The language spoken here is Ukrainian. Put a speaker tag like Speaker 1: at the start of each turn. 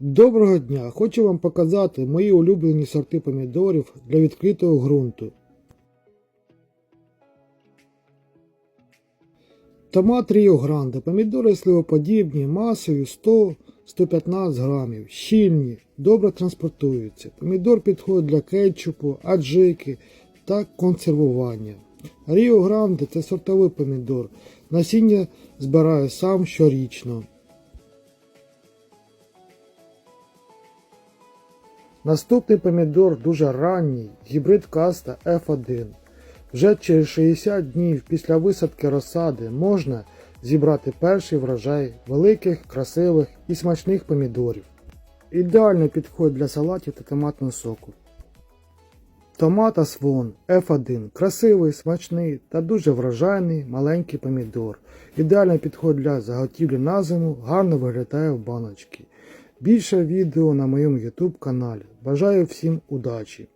Speaker 1: Доброго дня! Хочу вам показати мої улюблені сорти помідорів для відкритого ґрунту. Томат Ріо Гранде. Помідори сливоподібні, масою 100-115 грамів, щільні, добре транспортуються. Помідор підходить для кетчупу, аджики та консервування. Ріо Гранде це сортовий помідор. Насіння збираю сам щорічно. Наступний помідор дуже ранній, гібрид каста F1. Вже через 60 днів після висадки розсади можна зібрати перший врожай великих, красивих і смачних помідорів. Ідеально підходить для салатів та томатного соку. Томата Свон F1 красивий, смачний та дуже врожайний маленький помідор. Ідеально підходить для заготівлі на зиму, гарно виглядає в баночці. Більше відео на моєму YouTube каналі. Бажаю всім удачі!